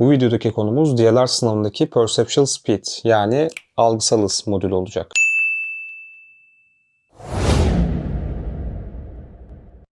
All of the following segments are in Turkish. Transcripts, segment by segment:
Bu videodaki konumuz DLR sınavındaki Perceptual Speed yani algısal hız modülü olacak.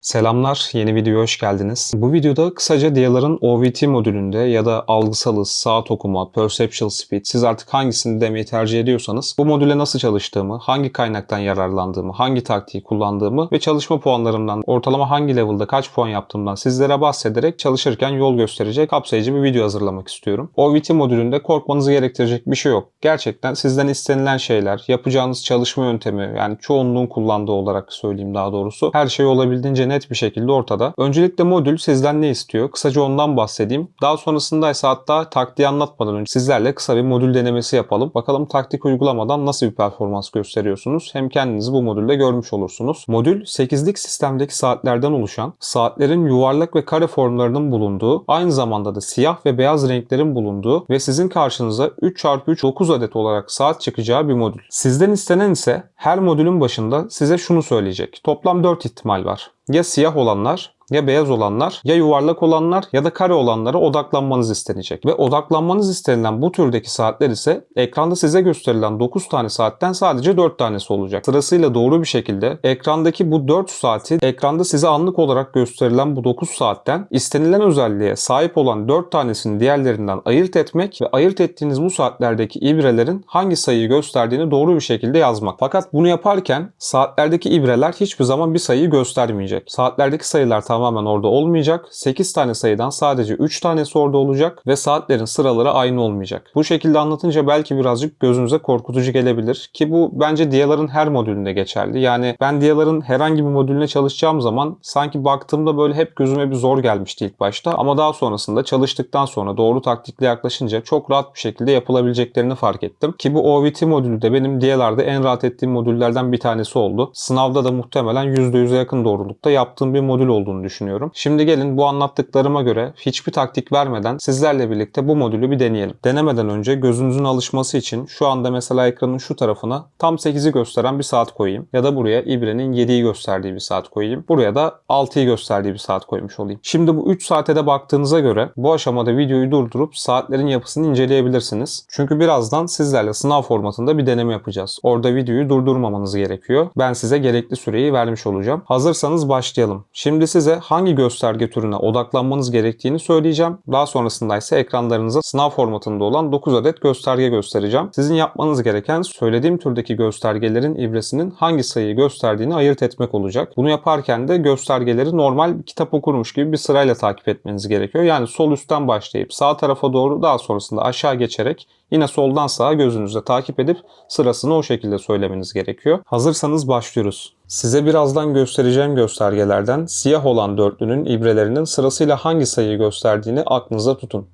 Selamlar, yeni videoya hoş geldiniz. Bu videoda kısaca DLR'ın OVT modülünde ya da algısal hız, saat okuma, perceptual speed, siz artık hangisini demeyi tercih ediyorsanız bu modüle nasıl çalıştığımı, hangi kaynaktan yararlandığımı, hangi taktiği kullandığımı ve çalışma puanlarımdan, ortalama hangi level'da kaç puan yaptığımdan sizlere bahsederek çalışırken yol gösterecek kapsayıcı bir video hazırlamak istiyorum. OVT modülünde korkmanızı gerektirecek bir şey yok. Gerçekten sizden istenilen şeyler, yapacağınız çalışma yöntemi yani çoğunluğun kullandığı olarak söyleyeyim daha doğrusu her şey olabildiğince net bir şekilde ortada. Öncelikle modül sizden ne istiyor? Kısaca ondan bahsedeyim. Daha sonrasında ise hatta taktiği anlatmadan önce sizlerle kısa bir modül denemesi yapalım. Bakalım taktik uygulamadan nasıl bir performans gösteriyorsunuz? Hem kendinizi bu modülde görmüş olursunuz. Modül 8'lik sistemdeki saatlerden oluşan, saatlerin yuvarlak ve kare formlarının bulunduğu, aynı zamanda da siyah ve beyaz renklerin bulunduğu ve sizin karşınıza 3x3 9 adet olarak saat çıkacağı bir modül. Sizden istenen ise her modülün başında size şunu söyleyecek. Toplam 4 ihtimal var ya siyah olanlar ya beyaz olanlar, ya yuvarlak olanlar ya da kare olanlara odaklanmanız istenecek. Ve odaklanmanız istenilen bu türdeki saatler ise ekranda size gösterilen 9 tane saatten sadece 4 tanesi olacak. Sırasıyla doğru bir şekilde ekrandaki bu 4 saati ekranda size anlık olarak gösterilen bu 9 saatten istenilen özelliğe sahip olan 4 tanesini diğerlerinden ayırt etmek ve ayırt ettiğiniz bu saatlerdeki ibrelerin hangi sayıyı gösterdiğini doğru bir şekilde yazmak. Fakat bunu yaparken saatlerdeki ibreler hiçbir zaman bir sayıyı göstermeyecek. Saatlerdeki sayılar tamamen tamamen orada olmayacak. 8 tane sayıdan sadece 3 tanesi orada olacak ve saatlerin sıraları aynı olmayacak. Bu şekilde anlatınca belki birazcık gözünüze korkutucu gelebilir ki bu bence DLR'ın her modülünde geçerli. Yani ben DLR'ın herhangi bir modülüne çalışacağım zaman sanki baktığımda böyle hep gözüme bir zor gelmişti ilk başta ama daha sonrasında çalıştıktan sonra doğru taktikle yaklaşınca çok rahat bir şekilde yapılabileceklerini fark ettim. Ki bu OVT modülü de benim DLR'da en rahat ettiğim modüllerden bir tanesi oldu. Sınavda da muhtemelen %100'e yakın doğrulukta yaptığım bir modül olduğunu düşünüyorum düşünüyorum. Şimdi gelin bu anlattıklarıma göre hiçbir taktik vermeden sizlerle birlikte bu modülü bir deneyelim. Denemeden önce gözünüzün alışması için şu anda mesela ekranın şu tarafına tam 8'i gösteren bir saat koyayım. Ya da buraya ibrenin 7'yi gösterdiği bir saat koyayım. Buraya da 6'yı gösterdiği bir saat koymuş olayım. Şimdi bu 3 saate de baktığınıza göre bu aşamada videoyu durdurup saatlerin yapısını inceleyebilirsiniz. Çünkü birazdan sizlerle sınav formatında bir deneme yapacağız. Orada videoyu durdurmamanız gerekiyor. Ben size gerekli süreyi vermiş olacağım. Hazırsanız başlayalım. Şimdi size hangi gösterge türüne odaklanmanız gerektiğini söyleyeceğim. Daha sonrasında ise ekranlarınıza sınav formatında olan 9 adet gösterge göstereceğim. Sizin yapmanız gereken söylediğim türdeki göstergelerin ibresinin hangi sayıyı gösterdiğini ayırt etmek olacak. Bunu yaparken de göstergeleri normal bir kitap okurmuş gibi bir sırayla takip etmeniz gerekiyor. Yani sol üstten başlayıp sağ tarafa doğru daha sonrasında aşağı geçerek Yine soldan sağa gözünüzle takip edip sırasını o şekilde söylemeniz gerekiyor. Hazırsanız başlıyoruz. Size birazdan göstereceğim göstergelerden siyah olan dörtlünün ibrelerinin sırasıyla hangi sayıyı gösterdiğini aklınıza tutun.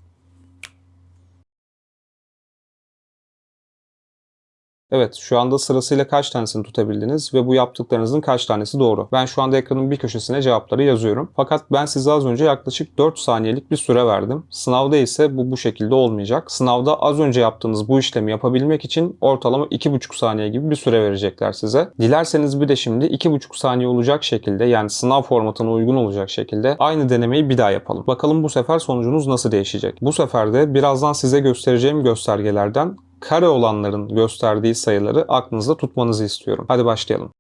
Evet şu anda sırasıyla kaç tanesini tutabildiniz ve bu yaptıklarınızın kaç tanesi doğru? Ben şu anda ekranın bir köşesine cevapları yazıyorum. Fakat ben size az önce yaklaşık 4 saniyelik bir süre verdim. Sınavda ise bu bu şekilde olmayacak. Sınavda az önce yaptığınız bu işlemi yapabilmek için ortalama 2,5 saniye gibi bir süre verecekler size. Dilerseniz bir de şimdi 2,5 saniye olacak şekilde yani sınav formatına uygun olacak şekilde aynı denemeyi bir daha yapalım. Bakalım bu sefer sonucunuz nasıl değişecek? Bu sefer de birazdan size göstereceğim göstergelerden kare olanların gösterdiği sayıları aklınızda tutmanızı istiyorum. Hadi başlayalım.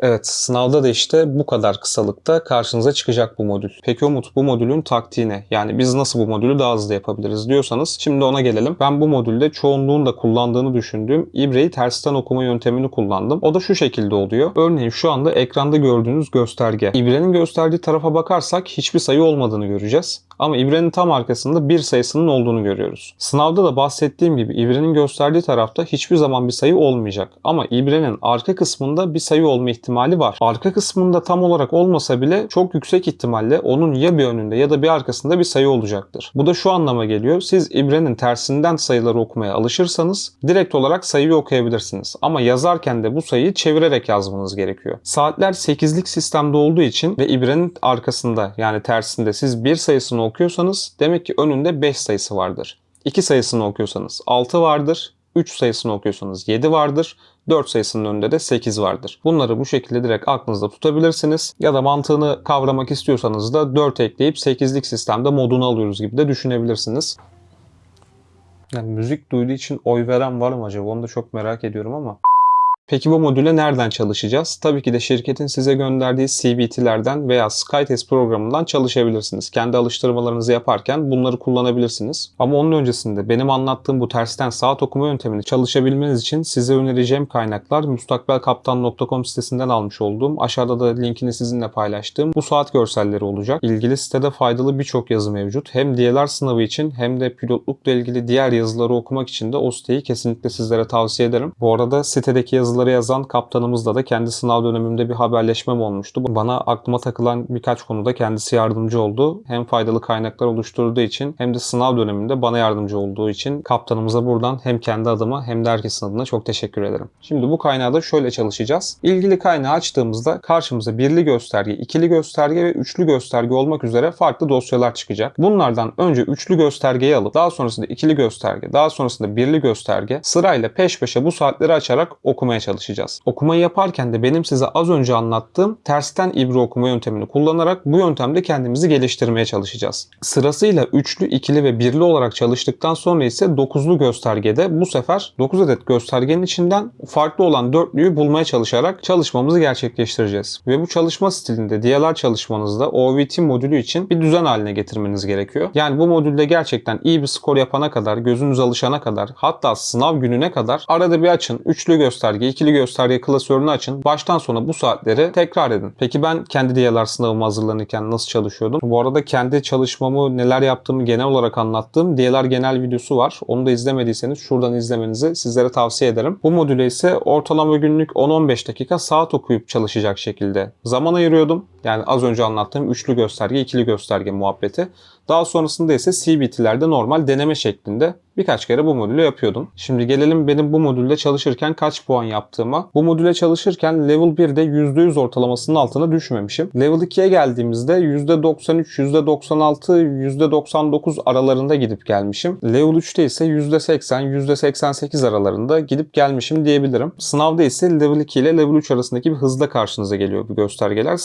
Evet, sınavda da işte bu kadar kısalıkta karşınıza çıkacak bu modül. Peki Umut, bu modülün taktiği ne? Yani biz nasıl bu modülü daha hızlı yapabiliriz diyorsanız şimdi ona gelelim. Ben bu modülde çoğunluğun da kullandığını düşündüğüm ibreyi tersten okuma yöntemini kullandım. O da şu şekilde oluyor. Örneğin şu anda ekranda gördüğünüz gösterge. İbrenin gösterdiği tarafa bakarsak hiçbir sayı olmadığını göreceğiz. Ama ibrenin tam arkasında bir sayısının olduğunu görüyoruz. Sınavda da bahsettiğim gibi ibrenin gösterdiği tarafta hiçbir zaman bir sayı olmayacak. Ama ibrenin arka kısmında bir sayı olma ihtimali var. Arka kısmında tam olarak olmasa bile çok yüksek ihtimalle onun ya bir önünde ya da bir arkasında bir sayı olacaktır. Bu da şu anlama geliyor. Siz ibrenin tersinden sayıları okumaya alışırsanız direkt olarak sayıyı okuyabilirsiniz. Ama yazarken de bu sayıyı çevirerek yazmanız gerekiyor. Saatler 8'lik sistemde olduğu için ve ibrenin arkasında yani tersinde siz bir sayısını okuyorsanız demek ki önünde 5 sayısı vardır. 2 sayısını okuyorsanız 6 vardır. 3 sayısını okuyorsanız 7 vardır. 4 sayısının önünde de 8 vardır. Bunları bu şekilde direkt aklınızda tutabilirsiniz. Ya da mantığını kavramak istiyorsanız da 4 ekleyip 8'lik sistemde modunu alıyoruz gibi de düşünebilirsiniz. Yani müzik duyduğu için oy veren var mı acaba? Onu da çok merak ediyorum ama. Peki bu modüle nereden çalışacağız? Tabii ki de şirketin size gönderdiği CBT'lerden veya SkyTest programından çalışabilirsiniz. Kendi alıştırmalarınızı yaparken bunları kullanabilirsiniz. Ama onun öncesinde benim anlattığım bu tersten saat okuma yöntemini çalışabilmeniz için size önereceğim kaynaklar mustakbelkaptan.com sitesinden almış olduğum, aşağıda da linkini sizinle paylaştığım bu saat görselleri olacak. İlgili sitede faydalı birçok yazı mevcut. Hem DLR sınavı için hem de pilotlukla ilgili diğer yazıları okumak için de o siteyi kesinlikle sizlere tavsiye ederim. Bu arada sitedeki yazıları yazan kaptanımızla da kendi sınav dönemimde bir haberleşmem olmuştu. Bana aklıma takılan birkaç konuda kendisi yardımcı oldu. Hem faydalı kaynaklar oluşturduğu için hem de sınav döneminde bana yardımcı olduğu için kaptanımıza buradan hem kendi adıma hem de herkesin adına çok teşekkür ederim. Şimdi bu kaynağı da şöyle çalışacağız. İlgili kaynağı açtığımızda karşımıza birli gösterge, ikili gösterge ve üçlü gösterge olmak üzere farklı dosyalar çıkacak. Bunlardan önce üçlü göstergeyi alıp daha sonrasında ikili gösterge, daha sonrasında birli gösterge sırayla peş peşe bu saatleri açarak okumaya çalışacağız. Okumayı yaparken de benim size az önce anlattığım tersten ibre okuma yöntemini kullanarak bu yöntemde kendimizi geliştirmeye çalışacağız. Sırasıyla üçlü, ikili ve birli olarak çalıştıktan sonra ise dokuzlu göstergede bu sefer 9 adet göstergenin içinden farklı olan dörtlüyü bulmaya çalışarak çalışmamızı gerçekleştireceğiz. Ve bu çalışma stilinde DLR çalışmanızda OVT modülü için bir düzen haline getirmeniz gerekiyor. Yani bu modülde gerçekten iyi bir skor yapana kadar, gözünüz alışana kadar, hatta sınav gününe kadar arada bir açın. Üçlü gösterge, ikili gösterge klasörünü açın. Baştan sona bu saatleri tekrar edin. Peki ben kendi DLR sınavıma hazırlanırken nasıl çalışıyordum? Bu arada kendi çalışmamı neler yaptığımı genel olarak anlattığım DLR genel videosu var. Onu da izlemediyseniz şuradan izlemenizi sizlere tavsiye ederim. Bu modüle ise ortalama günlük 10-15 dakika saat okuyup çalışacak şekilde zaman ayırıyordum. Yani az önce anlattığım üçlü gösterge, ikili gösterge muhabbeti. Daha sonrasında ise CBT'lerde normal deneme şeklinde birkaç kere bu modülü yapıyordum. Şimdi gelelim benim bu modülde çalışırken kaç puan yaptığıma. Bu modüle çalışırken level 1'de %100 ortalamasının altına düşmemişim. Level 2'ye geldiğimizde %93, %96, %99 aralarında gidip gelmişim. Level 3'te ise %80, %88 aralarında gidip gelmişim diyebilirim. Sınavda ise level 2 ile level 3 arasındaki bir hızla karşınıza geliyor bu göstergeler.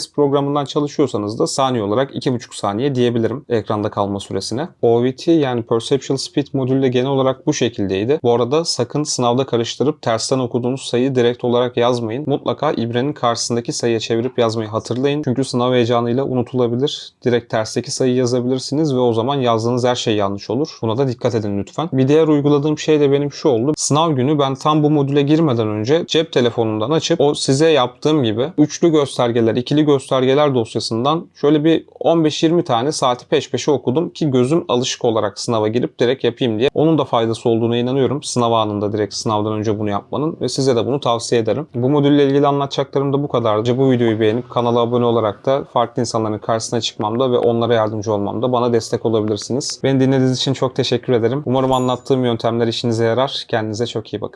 SkyTest programından çalışıyorsanız da saniye olarak 2,5 saniye diyebilirim ekranda kalma süresine. OVT yani Perceptual Speed modülü de genel olarak bu şekildeydi. Bu arada sakın sınavda karıştırıp tersten okuduğunuz sayıyı direkt olarak yazmayın. Mutlaka ibrenin karşısındaki sayıya çevirip yazmayı hatırlayın. Çünkü sınav heyecanıyla unutulabilir. Direkt tersteki sayıyı yazabilirsiniz ve o zaman yazdığınız her şey yanlış olur. Buna da dikkat edin lütfen. Bir diğer uyguladığım şey de benim şu oldu. Sınav günü ben tam bu modüle girmeden önce cep telefonumdan açıp o size yaptığım gibi üçlü göstergeler, ikili göstergeler dosyasından şöyle bir 15-20 tane saati peş peşe okudum ki gözüm alışık olarak sınava girip direkt yapayım diye. Onun da faydası olduğuna inanıyorum. Sınav anında direkt sınavdan önce bunu yapmanın ve size de bunu tavsiye ederim. Bu modülle ilgili anlatacaklarım da bu kadardı. Bu videoyu beğenip kanala abone olarak da farklı insanların karşısına çıkmamda ve onlara yardımcı olmamda bana destek olabilirsiniz. Beni dinlediğiniz için çok teşekkür ederim. Umarım anlattığım yöntemler işinize yarar. Kendinize çok iyi bakın.